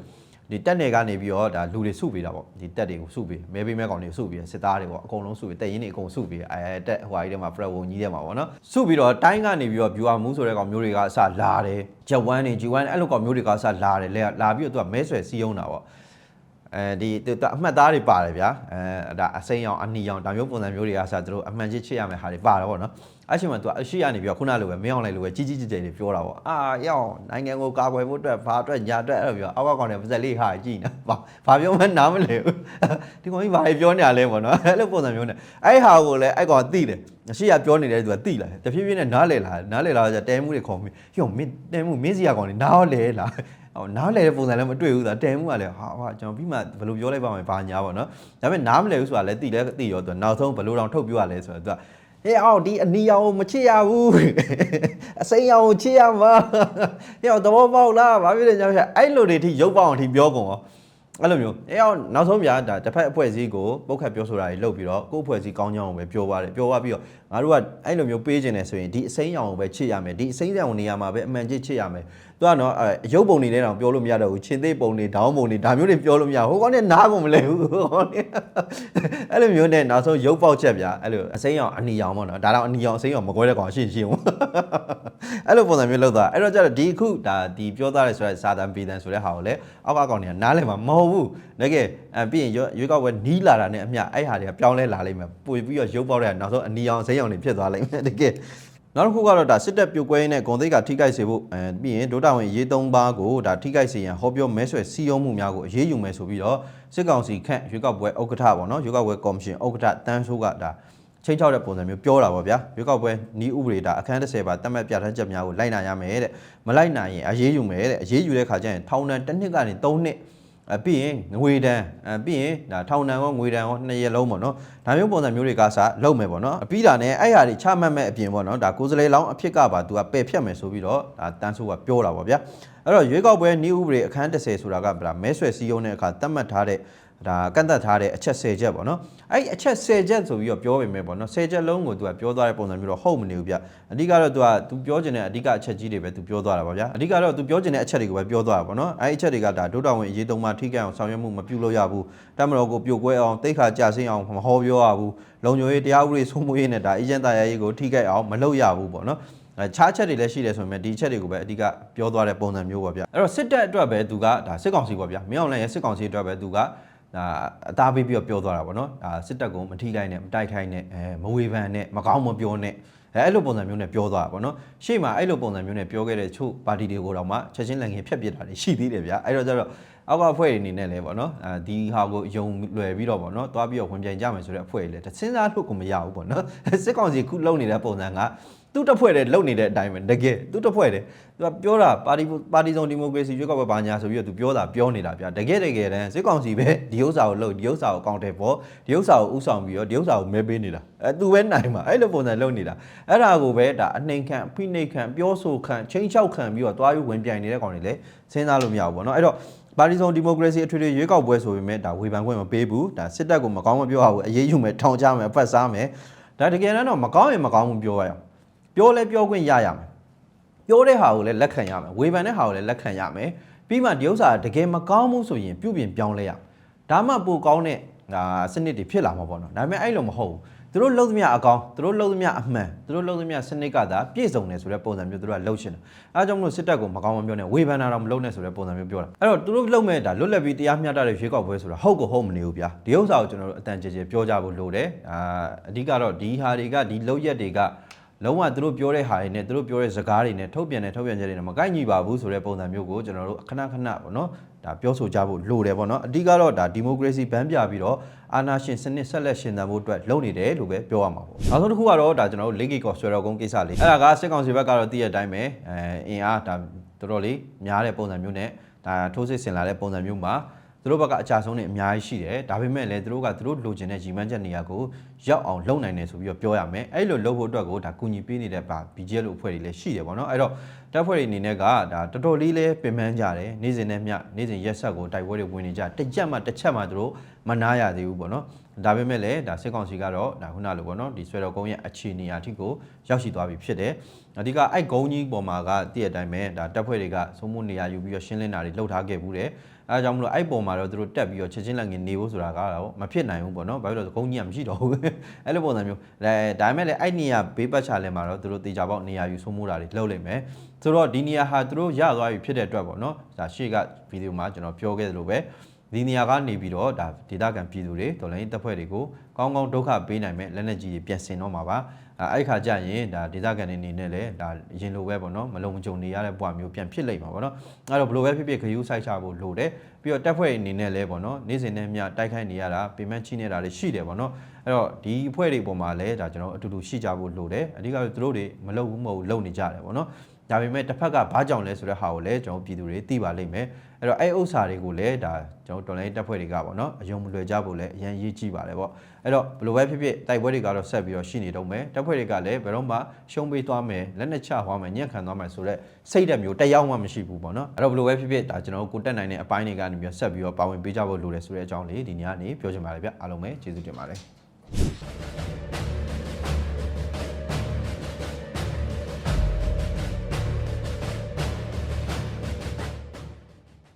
ဒီတက်နယ်ကနေပြီးတော့ဒါလူတွေစုပေးတာပေါ့ဒီတက်တွေကိုစုပေးမဲပေးမဲကောင်တွေစုပေးစစ်သားတွေပေါ့အကုန်လုံးစုပေးတက်ရင်တွေအကုန်စုပေးအဲတက်ဟိုဟာကြီးထဲမှာ prep ဝင်ကြီးထဲမှာပေါ့နော်စုပြီးတော့တိုင်းကနေပြီးတော့ viewer မှုဆိုတဲ့ကောင်မျိုးတွေကအစလာတယ်ဂျက်ဝမ်းတွေ G1 အဲ့လိုကောင်မျိုးတွေကအစလာတယ်လဲလာပြီးတော့သူကမဲဆွယ်စီးရုံးတာပေါ့အဲဒီသူအမှတ်သားတွေပါတယ်ဗျာအဲဒါအစိမ်းရောင်အနီရောင်ဒါမျိုးပုံစံမျိုးတွေကဆိုသူတို့အမှန်ချစ်ချစ်ရမယ်ဟာတွေပါတယ်ပေါ့နော် အဲ့ချိန်မှာသူကအရှိရနေပြီးတော့ခုနလိုပဲမင်းအောင်လိုက်လိုပဲကြီးကြီးကျယ်ကျယ်တွေပြောတာပေါ့အာရောက်နိုင်ငံကိုကာကွယ်ဖို့အတွက်ဘာအတွက်ညာအတွက်အဲ့လိုပြောအောက်ကကောင်တွေပါဇက်လေးဟာကြည့်နေဘာဘာပြောမှနားမလဲဘူးဒီကောင်ကြီးဘာပြောနေရလဲပေါ့နော်အဲ့လိုပုံစံမျိုးနဲ့အဲ့ဟာကိုလည်းအဲ့ကောင်သိတယ်အရှိရပြောနေတဲ့သူကသိလာတယ်တဖြည်းဖြည်းနဲ့နားလေလာနားလေလာကြတဲမှုတွေခေါ်ပြီးဟိုမင်းတဲမှုမင်းစီရကောင်တွေနားလေလာဟိုနားလဲတဲ့ပုံစံလည်းမတွေ့ဘူးသာတဲမှုကလည်းဟာဟာကျွန်တော်ပြီးမှဘယ်လိုပြောလိုက်ပါမလဲဘာညာပေါ့နော်ဒါပေမဲ့နားမလဲဘူးဆိုတာလည်းသိလဲသိရောသူနောက်ဆုံးဘယ်လိုတောင်ထုတ်ပြရလဲဆိုတော့သူက ဟေးအောင်ဒီအနီရောင်မချစ်ရဘူးအစိမ်းရောင်ချစ်ရမှာဟေးအောင်သဘောပေါက်လားဘာဖြစ်လဲညာဖြစ်အဲ့လိုတွေထိရုပ်ပေါအောင်ထိပြောကုန်ရော အဲ့လိုမျိုးအဲအောင်နောက်ဆုံးပြဒါတစ်ဖက်အဖွဲ့အစည်းကိုပုတ်ခတ်ပြောဆိုတာတွေလုပ်ပြီးတော့ကိုယ့်အဖွဲ့အစည်းကောင်းကြောင်းကိုပဲပြောပါတယ်ပြောသွားပြီးတော့ငါတို့ကအဲ့လိုမျိုးပေးခြင်းတယ်ဆိုရင်ဒီအစိမ်းရောင်ကိုပဲချစ်ရမယ်ဒီအစိမ်းရောင်နေရာမှာပဲအမှန်ချစ်ချစ်ရမယ်သူကနော်အဲရုပ်ပုံတွေနဲ့တောင်ပြောလို့မရတော့ဘူးချင်းသေးပုံတွေဒေါင်းပုံတွေဒါမျိုးတွေပြောလို့မရဘူးဟိုကောင်နဲ့နားကုန်မလဲဘူးဟိုကောင်နဲ့အဲ့လိုမျိုးနဲ့နောက်ဆုံးရုပ်ပေါက်ချက်ဗျာအဲ့လိုအစိမ်းရောင်အနီရောင်ပေါ့နော်ဒါတော့အနီရောင်အစိမ်းရောင်မကွဲတဲ့ကောင်ရှင်းရှင်းအဲ့လိုပုံစံမျိုးလောက်သွားအဲ့တော့ကျတော့ဒီအခုဒါဒီပြောသားရဲဆိုတဲ့စာတန်ပေတန်ဆိုတဲ့ဟာကိုလည်းအောက်ကကောင်တွေကနားလည်မှာမဟုတ်ဘူးတကယ်အဲပြီးရင်ရွေးကောက်ပွဲနီးလာတာနဲ့အမျှအဲ့ဟာတွေကပြောင်းလဲလာလိမ့်မယ်ပွေပြီးတော့ရုပ်ပေါက်တဲ့နောက်ဆုံးအနီရောင်စိမ်းရောင်တွေဖြစ်သွားလိမ့်မယ်တကယ်နောက်တစ်ခုကတော့ဒါစစ်တပ်ပြိုကွဲနဲ့ဂုံသိက္ခာထိခိုက်စေဖို့အဲပြီးရင်ဒုတာဝင်ရေးသုံးပါးကိုဒါထိခိုက်စေရန်ဟောပြောမဲဆွယ်စီယုံမှုများကိုအရေးယူမယ်ဆိုပြီးတော့စစ်ကောင်စီခန့်ရွေးကောက်ပွဲဥက္ကဋ္ဌပေါ့နော်ရွေးကောက်ပွဲကော်မရှင်ဥက္ကဋ္ဌတန်းဆိုးကဒါချိန်ချောက်တဲ့ပုံစံမျိုးပြောတာပေါ့ဗျာရွေးကောက်ပွဲနီးဥပဒေဒါအခန်း30ပါတတ်မှတ်ပြဋ္ဌာန်းချက်များကိုလိုက်နာရမယ်တဲ့မလိုက်နိုင်ရင်အရေးယူမယ်တဲ့အရေးယူတဲ့ခါကျရင်ထောင်ဒဏ်တစ်နှစ်ကနေ၃နှစ် အပြီးရင်ငွေဒဏ်အပြီးရင်ဒါထောင်ဒဏ်ရောငွေဒဏ်ရောနှစ်ရက်လုံးပေါ့နော်ဒါမျိုးပုံစံမျိုးတွေကစလုပ်မယ်ပေါ့နော်အပြီးတာနဲ့အဲ့ဟာတွေချမှတ်မဲ့အပြင်ပေါ့နော်ဒါကိုယ်စလေလောင်းအဖြစ်ကပါသူကပယ်ဖြတ်မယ်ဆိုပြီးတော့ဒါတန်းဆိုးကပြောတာပေါ့ဗျာအဲ့တော့ရွေးကောက်ပွဲနီးဥပဒေအခန်း30ဆိုတာကဗလားမဲဆွယ်စည်းရုံးတဲ့အခါသတ်မှတ်ထားတဲ့ ဒါကန့်သက်ထားတဲ့အချက်10ချက်ပေါ့နော်အဲ့ဒီအချက်10ချက်ဆိုပြီးတော့ပြောပေမဲ့ပေါ့နော်10ချက်လုံးကိုသူကပြောသွားတဲ့ပုံစံမျိုးတော့ဟုတ်မနေဘူးဗျအဓိကတော့သူကသူပြောချင်တဲ့အဓိကအချက်ကြီးတွေပဲသူပြောသွားတာပါဗျာအဓိကတော့သူပြောချင်တဲ့အချက်တွေကိုပဲပြောသွားတာပေါ့နော်အဲ့ဒီအချက်တွေကဒါဒုတော်ဝင်အရေးသုံးပါထိခိုက်အောင်ဆောင်ရွက်မှုမပြုလုပ်ရဘူးတမတော်ကိုပြိုကွဲအောင်တိတ်ခါကြဆင်းအောင်မဟောပြောရဘူးလုံခြုံရေးတရားဥပဒေစိုးမိုးရေးနဲ့ဒါအေဂျင့်တရားရေးကိုထိခိုက်အောင်မလုပ်ရဘူးပေါ့နော်အဲခြားချက်တွေလည်းရှိတယ်ဆိုပေမဲ့ဒီချက်တွေကိုပဲအဓိကပြောသွားတဲ့ပုံစံမျိုးပါဗျအဲ့တော့စစ်တပ်အတွက်ပဲသူကဒါစစ်ကောင်စီပေါ့ဗျာမင်းအောင်လှိုင်ရဲ့စစ်ကောင်စီအတွက်ပဲသူက ဒါအသားပေးပြီးတော့ပြောသွားတာပေါ့နော်ဒါစစ်တပ်ကိုမထိခိုက်နဲ့မတိုက်ခိုက်နဲ့အဲမဝေဖန်နဲ့မကောင်းမပြောနဲ့အဲအဲ့လိုပုံစံမျိုးနဲ့ပြောသွားတာပေါ့နော်ရှေ့မှာအဲ့လိုပုံစံမျိုးနဲ့ပြောခဲ့တဲ့ချို့ပါတီတွေကိုတော့မှချက်ချင်းလက်ငင်းဖြတ်ပစ်တာတွေရှိသေးတယ်ဗျာအဲ့တော့ကျတော့အောက်ကအဖွဲ့တွေအနေနဲ့လည်းပေါ့နော်အဲဒီဟာကိုယုံလွယ်ပြီးတော့ပေါ့နော်သွားပြီးတော့ဝင်ပြိုင်ကြမယ်ဆိုတဲ့အဖွဲ့တွေလည်းတစ်စဉ်းစားလို့ကိုမရဘူးပေါ့နော်စစ်ကောင်စီခုလုံနေတဲ့ပုံစံက သူ့တစ်ဖွဲ့တည်းလုံနေတဲ့အတိုင်းပဲတကယ်သူ့တစ်ဖွဲ့တည်းသူကပြောတာပါတီပါတီစုံဒီမိုကရေစီရွေးကောက်ပွဲဘာညာဆိုပြီးတော့သူပြောတာပြောနေတာဗျာတကယ်တကယ်တမ်းစစ်ကောင်စီပဲဒီဥစ္စာကိုလုံဒီဥစ္စာကိုကောင်းတယ်ပေါ့ဒီဥစ္စာကိုဥဆောင်ပြီးတော့ဒီဥစ္စာကိုမဲပေးနေတာအဲသူပဲနိုင်မှာအဲ့လိုပုံစံလုံနေတာအဲ့ဒါကိုပဲဒါအနှိမ်ခံဖိနှိပ်ခံပြောဆိုခံချင်းချောက်ခံပြီးတော့သွားပြီးဝင်ပြိုင်နေတဲ့ကောင်တွေလည်းစဉ်းစားလို့မရဘူးပေါ့နော်အဲ့တော့ပါတီစုံဒီမိုကရေစီအထွေထွေရွေးကောက်ပွဲဆိုပေမဲ့ဒါဝေဖန်ခွင့်မပေးဘူးဒါစစ်တပ်ကိုမကောင်းမပြောရဘူးအရေးယူမယ်ထောင်ချမယ်အဖက်စားမယ်ဒါတကယ်တမ်းတော့မကောင်းရင်မကောင်းဘူးပြောရအောင် ပြောလဲပြောခွင့်ရရမယ်ပြောတဲ့ဟာကိုလည်းလက်ခံရမယ်ဝေဖန်တဲ့ဟာကိုလည်းလက်ခံရမယ်ပြီးမှဒီဥစ္စာတကယ်မကောင်းဘူးဆိုရင်ပြုပြင်ပြောင်းလဲရဒါမှပိုကောင်းတဲ့ဒါစနစ်တွေဖြစ်လာမှာပေါ့နော်ဒါပေမဲ့အဲ့လိုမဟုတ်ဘူးသူတို့လုံးသမျှအကောင်သူတို့လုံးသမျှအမှန်သူတို့လုံးသမျှစနစ်ကသာပြည့်စုံတယ်ဆိုတဲ့ပုံစံမျိုးသူတို့ကလှုပ်ရှင်တယ်အဲဒါကြောင့်မလို့စစ်တပ်ကိုမကောင်းမပြောနဲ့ဝေဖန်တာတော့မလုပ်နဲ့ဆိုတဲ့ပုံစံမျိုးပြောတာအဲ့တော့သူတို့လှုပ်မဲ့ဒါလွတ်လပ်ပြီးတရားမျှတတဲ့ရွေးကောက်ပွဲဆိုတာဟုတ်ကိုဟုတ်မနေဘူးဗျာဒီဥစ္စာကိုကျွန်တော်တို့အတန်ကြဲကြဲပြောကြဖို့လိုတယ်အာအဓိကတော့ဒီဟာတွေကဒီလောက်ရက်တွေက လုံးဝသူတို့ပြောတဲ့ဟာတွေနဲ့သူတို့ပြောတဲ့စကားတွေနဲ့ထုတ်ပြန်တဲ့ထုတ်ပြန်ချက်တွေနဲ့မကိုက်ညီပါဘူးဆိုတဲ့ပုံစံမျိုးကိုကျွန်တော်တို့ခဏခဏပေါ့နော်ဒါပြောဆိုကြဖို့လိုတယ်ပေါ့နော်အဓိကတော့ဒါဒီမိုကရေစီဗန်းပြပြီးတော့အာဏာရှင်စနစ်ဆက်လက်ရှင်သန်ဖို့အတွက်လုပ်နေတယ်လို့ပဲပြောရမှာပေါ့နောက်ဆုံးတစ်ခုကတော့ဒါကျွန်တော်တို့ Link ကောဆွဲတော်ကုန်းကိစ္စလေးအဲ့ဒါကစစ်ကောင်စီဘက်ကတော့တည့်ရတဲ့အတိုင်းပဲအဲအင်အားဒါတော်တော်လေးများတဲ့ပုံစံမျိုးနဲ့ဒါထိုးစစ်ဆင်လာတဲ့ပုံစံမျိုးမှာ သူတို့ဘက်ကအကြဆုံးနေအများကြီးရှိတယ်ဒါပေမဲ့လည်းသူတို့ကသူတို့လိုချင်တဲ့ညီမန်းချက်နေရာကိုရောက်အောင်လုပ်နိုင်တယ်ဆိုပြီးတော့ပြောရမယ်အဲ့လိုလုပ်ဖို့အတွက်ကိုဒါကူညီပေးနေတဲ့ပါ BGL လို့အဖွဲ့တွေလည်းရှိတယ်ပေါ့နော်အဲ့တော့တပ်ဖွဲ့တွေအနေနဲ့ကဒါတော်တော်လေးလည်းပင်ပန်းကြတယ်နေ့စဉ်နဲ့မျှနေ့စဉ်ရက်ဆက်ကိုတိုက်ပွဲတွေဝင်နေကြတစ်ချက်မှတစ်ချက်မှသူတို့မနာရသေးဘူးပေါ့နော်ဒါပေမဲ့လည်းဒါစစ်ကောင်စီကတော့ဒါခုနလိုပေါ့နော်ဒီဆွဲတော်ကုန်းရဲ့အခြေအနေအထိကိုရောက်ရှိသွားပြီဖြစ်တယ်အဓိကအဲ့ကုန်းကြီးပေါ်မှာကတည့်ရတိုင်းပဲဒါတပ်ဖွဲ့တွေကသုံးမှုနေရာယူပြီးတော့ရှင်းလင်းတာတွေလှုပ်ထားခဲ့ဘူးတယ် အဲဒါကြောင့်မလို့အဲ့ပုံမှာတော့သူတို့တက်ပြီးတော့ချက်ချင်းလက်ငင်နေဖို့ဆိုတာကတော့မဖြစ်နိုင်ဘူးပေါ့နော်ဘာဖြစ်လို့လဲဆိုကုန်းကြီးကမရှိတော့ဘူးအဲ့လိုပုံစံမျိုးဒါဒါပေမဲ့လည်းအဲ့နေရာဘေးပတ်ချလဲမှာတော့သူတို့တေချာပေါက်နေရာယူဆုံးမှုတာတွေလှုပ်လိုက်မယ်ဆိုတော့ဒီနေရာဟာသူတို့ရသွားပြီဖြစ်တဲ့အတွက်ပေါ့နော်ဒါရှေ့ကဗီဒီယိုမှာကျွန်တော်ပြောခဲ့သလိုပဲဒီနေရာကနေပြီးတော့ဒါဒေတာကန်ပြည်သူတွေတော်လိုင်းတပ်ဖွဲ့တွေကိုကောင်းကောင်းဒုက္ခပေးနိုင်မဲ့လက်နက်ကြီးတွေပြန်ဆင်တော့မှာပါ အဲအဲ့ခါကျရင်ဒါဒေတာကန်တွေအနေနဲ့လည်းဒါအရင်လိုပဲပေါ့နော်မလုံမကြုံနေရတဲ့ဘဝမျိုးပြန်ဖြစ်လိမ့်မှာပေါ့နော်အဲ့တော့ဘယ်လိုပဲဖြစ်ဖြစ်ခရူးဆိုင်ချဖို့လိုတယ်ပြီးတော့တပ်ဖွဲ့အနေနဲ့လည်းပေါ့နော်နေ့စဉ်နဲ့မျှတိုက်ခိုက်နေရတာပေမန့်ချိနေတာတွေရှိတယ်ပေါ့နော်အဲ့တော့ဒီအဖွဲ့တွေပေါ်မှာလည်းဒါကျွန်တော်အတူတူရှိကြဖို့လိုတယ်အဓိကသူတို့တွေမလုံဘူးမဟုတ်ဘူးလုံနေကြတယ်ပေါ့နော် ဒါပေမဲ့တစ်ဖက်ကဘာကြောင့်လဲဆိုတဲ့ဟာကိုလည်းကျွန်တော်ပြည်သူတွေသိပါလိမ့်မယ်အဲ့တော့အဲ့ဥစ္စာတွေကိုလည်းဒါကျွန်တော်တော်လိုင်းတပ်ဖွဲ့တွေကပေါ့နော်အယုံမလွယ်ကြဖို့လည်းအရင်ရေးကြည့်ပါတယ်ပေါ့အဲ့တော့ဘယ်လိုပဲဖြစ်ဖြစ်တိုက်ပွဲတွေကတော့ဆက်ပြီးတော့ရှိနေတော့မယ်တပ်ဖွဲ့တွေကလည်းဘယ်တော့မှရှုံးပေးသွားမယ်လက်နဲ့ချသွားမယ်ညံ့ခံသွားမယ်ဆိုတော့စိတ်ဓာတ်မျိုးတက်ရောက်မှမရှိဘူးပေါ့နော်အဲ့တော့ဘယ်လိုပဲဖြစ်ဖြစ်ဒါကျွန်တော်တို့ကိုတက်နိုင်တဲ့အပိုင်းတွေကနေပြီးဆက်ပြီးတော့ပါဝင်ပေးကြဖို့လိုတယ်ဆိုတဲ့အကြောင်းလေးဒီညနေပြောချင်ပါတယ်ဗျအားလုံးပဲကျေးဇူးတင်ပါတယ်